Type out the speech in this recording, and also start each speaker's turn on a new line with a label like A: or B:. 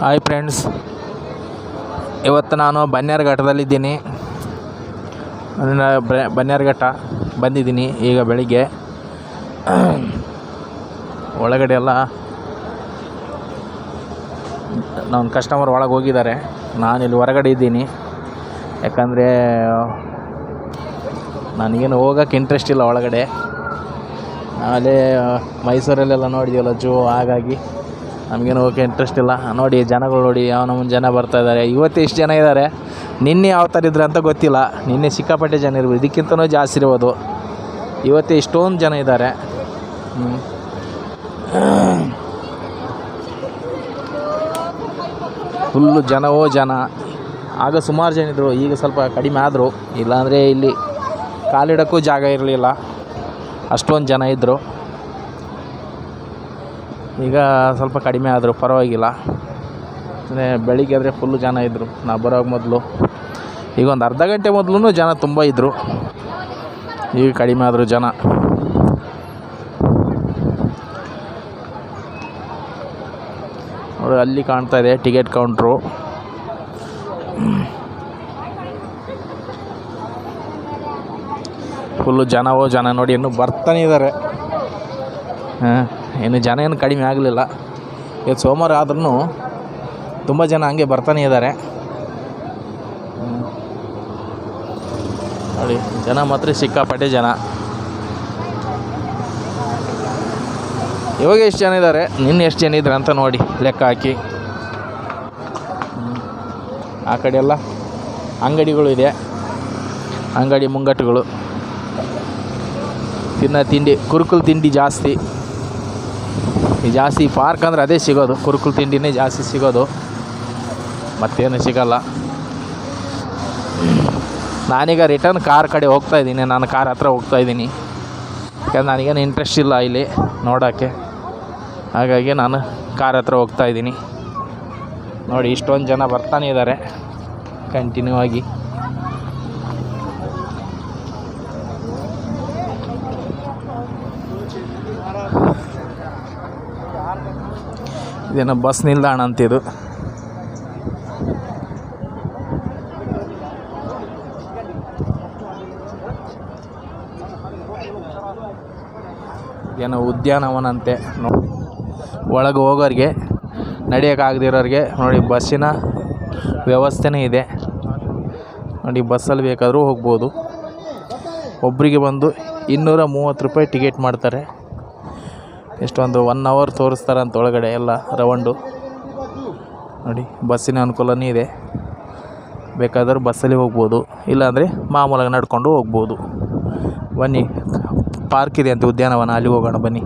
A: Hi friends ಇವತ್ತು ನಾನು ಬನ್ಯಾರ್ ಘಟ್ಟದಲ್ಲಿದ್ದೀನಿ. ಬನ್ಯಾರ್ ಘಟ್ಟ ಬಂದಿದ್ದೀನಿ ಈಗ ಬೆಳಿಗ್ಗೆ. ಒಳಗಡೆ ಎಲ್ಲ ನನ್ನ ಕಸ್ಟಮರ್ ಒಳಗೆ ಹೋಗಿದ್ದಾರೆ. ಇಲ್ಲಿ ಹೊರಗಡೆ ಇದ್ದೀನಿ. ಯಾಕಂದರೆ ನನಗೇನು ಹೋಗೋಕ್ಕೆ ಇಂಟ್ರೆಸ್ಟ್ ಇಲ್ಲ ಒಳಗಡೆ. ಆಮೇಲೆ ಮೈಸೂರಲ್ಲೆಲ್ಲ ನೋಡಿದೆಯಲ್ಲ ಜೂ, ಹಾಗಾಗಿ ನಮಗೇನು ಹೋಗೋಕ್ಕೆ ಇಂಟ್ರೆಸ್ಟ್ ಇಲ್ಲ. ನೋಡಿ, ಜನಗಳು ನೋಡಿ ಯಾವ ನಮ್ಮನ್ನು ಜನ ಬರ್ತಾ ಇದ್ದಾರೆ ಇವತ್ತು ಎಷ್ಟು ಜನ ಇದ್ದಾರೆ ನಿನ್ನೆ ಯಾವ ಥರ ಇದ್ರು ಅಂತ ಗೊತ್ತಿಲ್ಲ. ನಿನ್ನೆ ಸಿಕ್ಕಾಪಟ್ಟೆ ಜನ ಇರ್ಬೋದು. ಇದಕ್ಕಿಂತನೂ ಜಾಸ್ತಿ ಇರ್ಬೋದು. ಇವತ್ತು ಇಷ್ಟೊಂದು ಜನ ಇದ್ದಾರೆ ಫುಲ್ಲು ಜನವೋ ಜನ. ಆಗ ಸುಮಾರು ಜನ ಇದ್ದರು ಈಗ ಸ್ವಲ್ಪ ಕಡಿಮೆ ಆದರು. ಇಲ್ಲಾಂದರೆ ಇಲ್ಲಿ ಕಾಲಿಡೋಕ್ಕೂ ಜಾಗ ಇರಲಿಲ್ಲ. ಅಷ್ಟೊಂದು ಜನ ಇದ್ದರು ಈಗ ಸ್ವಲ್ಪ ಕಡಿಮೆ ಆದರು ಪರವಾಗಿಲ್ಲ. ಅಂದರೆ ಬೆಳಿಗ್ಗೆ ಆದರೆ ಫುಲ್ಲು ಜನ ಇದ್ದರು ನಾವು ಬರೋಕ್ಕೆ ಮೊದಲು. ಈಗ ಒಂದು ಅರ್ಧ ಗಂಟೆ ಮೊದಲು ಜನ ತುಂಬ ಇದ್ದರು ಈಗ ಕಡಿಮೆ ಆದರೂ ಜನ. ನೋಡಿ, ಅಲ್ಲಿ ಕಾಣ್ತಾ ಇದೆ ಟಿಕೆಟ್ ಕೌಂಟ್ರು ಫುಲ್ಲು ಜನವೋ ಜನ ನೋಡಿ ಇನ್ನೂ ಬರ್ತಾನೆ ಇದ್ದಾರೆ ಹಾಂ. ಇನ್ನು ಜನ ಏನು ಕಡಿಮೆ ಆಗಲಿಲ್ಲ. ಇವತ್ತು ಸೋಮವಾರ ಆದ್ರೂ ತುಂಬ ಜನ ಹಂಗೆ ಬರ್ತಾನೆ ಇದ್ದಾರೆ. ನೋಡಿ, ಜನ ಮಾತ್ರ ಸಿಕ್ಕಾಪಟ್ಟೆ ಜನ. ಇವಾಗ ಎಷ್ಟು ಜನ ಇದ್ದಾರೆ? ನಿನ್ನೆ ಎಷ್ಟು ಜನ ಇದ್ದಾರೆ ಅಂತ ನೋಡಿ, ಲೆಕ್ಕ ಹಾಕಿ. ಆ ಕಡೆ ಎಲ್ಲ ಅಂಗಡಿಗಳು ಇದೆ. ಅಂಗಡಿ ಮುಂಗಟ್ಟುಗಳು. ತಿನ್ನೋ ತಿಂಡಿ, ಕುರುಕುಲು ತಿಂಡಿ ಜಾಸ್ತಿ. ಜಾಸ್ತಿ ಪಾರ್ಕ್ ಅಂದರೆ ಅದೇ ಸಿಗೋದು. ಕುರುಕುಲು ತಿಂಡಿನೇ ಜಾಸ್ತಿ ಸಿಗೋದು. ಮತ್ತೇನು ಸಿಗಲ್ಲ. ನಾನೀಗ ರಿಟರ್ನ್ ಕಾರ್ ಕಡೆ ಹೋಗ್ತಾ ಇದ್ದೀನಿ. ನಾನು ಕಾರ್ ಹತ್ರ ಹೋಗ್ತಾ ಇದ್ದೀನಿ. ಯಾಕಂದ್ರೆ ನನಗೇನು ಇಂಟ್ರೆಸ್ಟ್ ಇಲ್ಲ ಇಲ್ಲಿ ನೋಡೋಕ್ಕೆ. ಹಾಗಾಗಿ ನಾನು ಕಾರ್ ಹತ್ರ ಹೋಗ್ತಾ ಇದ್ದೀನಿ. ನೋಡಿ, ಇಷ್ಟೊಂದು ಜನ ಬರ್ತಾನೆ ಇದ್ದಾರೆ. ಕಂಟಿನ್ಯೂ ಆಗಿ. ಇದೇನೋ ಬಸ್ ನಿಲ್ದಾಣ ಅಂತ ಇದು. ಏನೋ ಉದ್ಯಾನವನ ಅಂತೆ ಒಳಗೆ ಹೋಗೋರಿಗೆ ನಡೆಯೋಕ್ಕಾಗದಿರೋರಿಗೆ ನೋಡಿ ಬಸ್ಸಿನ ವ್ಯವಸ್ಥೆನೇ ಇದೆ. ನೋಡಿ ಬಸ್ಸಲ್ಲಿ ಬೇಕಾದರೂ ಹೋಗ್ಬೋದು. ಒಬ್ಬರಿಗೆ ಬಂದು ಇನ್ನೂರ ಮೂವತ್ತು ರೂಪಾಯಿ ಟಿಕೆಟ್ ಮಾಡ್ತಾರೆ. ಎಷ್ಟೊಂದು ಒನ್ ಅವರ್ ತೋರಿಸ್ತಾರಂತ ಒಳಗಡೆ ಎಲ್ಲ ರೌಂಡು. ನೋಡಿ, ಬಸ್ಸಿನ ಅನುಕೂಲನೇ ಇದೆ ಬೇಕಾದರೂ ಬಸ್ಸಲ್ಲಿ ಹೋಗ್ಬೋದು, ಇಲ್ಲಾಂದರೆ ಮಾಮೂಲಾಗಿ ನಡ್ಕೊಂಡು ಹೋಗ್ಬೋದು. ಬನ್ನಿ ಪಾರ್ಕ್ ಇದೆ ಅಂತ ಉದ್ಯಾನವನ, ಅಲ್ಲಿ ಹೋಗೋಣ ಬನ್ನಿ.